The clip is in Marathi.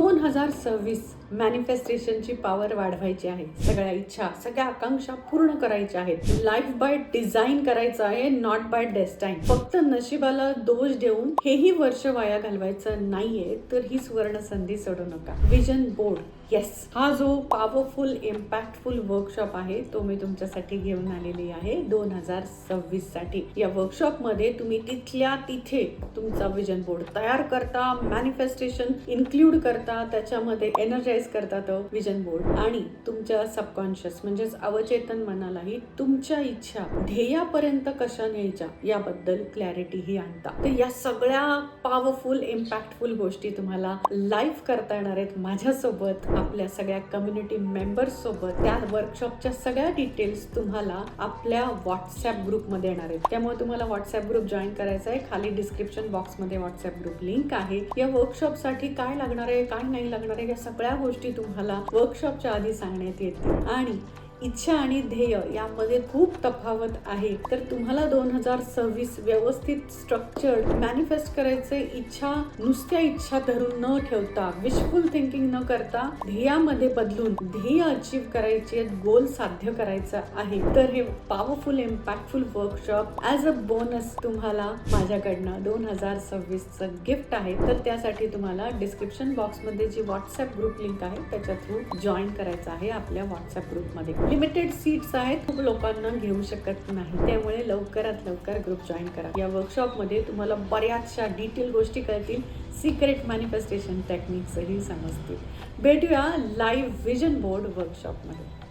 दोन हजार सव्वीस मॅनिफेस्टेशनची पॉवर वाढवायची आहे. सगळ्या इच्छा सगळ्या आकांक्षा पूर्ण करायच्या आहेत. लाईफ बाय डिझाईन करायचं आहे नॉट बाय डेस्टाईन फक्त नशिबाला दोष देऊन हेही वर्ष वाया घालवायचं नाहीये तर ही सुवर्ण संधी सोडू नका. विजन बोर्ड येस हा जो पॉवरफुल इम्पॅक्टफुल वर्कशॉप आहे तो मी तुमच्यासाठी घेऊन आलेली आहे दोन हजार सव्वीससाठी. या वर्कशॉपमध्ये तुम्ही तिथल्या तिथे तुमचा विजन बोर्ड तयार करता मॅनिफेस्टेशन इन्क्लूड करता त्याच्यामध्ये एनर्जाइज करता तो विजन बोर्ड आणि तुमच्या सबकॉन्शियस म्हणजेच अवचेतन मनालाही तुमच्या इच्छा ध्येयापर्यंत कशा न्यायच्या याबद्दल क्लॅरिटी ही आणता. तर या सगळ्या पॉवरफुल इम्पॅक्टफुल गोष्टी तुम्हाला लाईव्ह करता येणार आहेत माझ्यासोबत. आपल्या सगळ्या कम्युनिटी मेंबर्स सोबत त्या वर्कशॉपच्या सगळ्या डिटेल्स तुम्हाला आपल्या व्हॉट्सअप ग्रुपमध्ये येणार आहेत. त्यामुळे तुम्हाला व्हॉट्सअप ग्रुप जॉईन करायचा आहे. खाली डिस्क्रिप्शन बॉक्समध्ये व्हॉट्सअप ग्रुप लिंक आहे. या वर्कशॉपसाठी काय लागणार आहे काय नाही लागणार आहे या सगळ्या गोष्टी तुम्हाला वर्कशॉपच्या आधी सांगण्यात येतील. आणि इच्छा आणि ध्येय यामध्ये खूप तफावत आहे. तर तुम्हाला दोन हजार सव्वीस व्यवस्थित स्ट्रक्चर्ड मॅनिफेस्ट करायचे इच्छा नुसत्या इच्छा धरून न ठेवता विशफुल थिंकिंग न करता ध्येयामध्ये बदलून ध्येय अचीव करायचे गोल साध्य करायचं आहे. तर हे powerful impactful workshop as a bonus तुम्हाला माझ्याकडनं दोन हजार सव्वीसचं गिफ्ट आहे. तर त्यासाठी तुम्हाला डिस्क्रिप्शन बॉक्समध्ये जी व्हॉट्सअप ग्रुप लिंक आहे त्याच्या थ्रू जॉईन करायचं आहे आपल्या व्हॉट्सअप ग्रुपमध्ये लिमिटेड सीट्स आहेत खूप लोकांना घेऊ शकत नाही. त्यामुळे लवकरात लवकर ग्रुप जॉईन करा. या वर्कशॉपमध्ये तुम्हाला बऱ्याचशा डिटेल गोष्टी कळतील. सिक्रेट मॅनिफेस्टेशन टेक्निक्सही समजतील. भेटूया लाईव्ह विजन बोर्ड वर्कशॉपमध्ये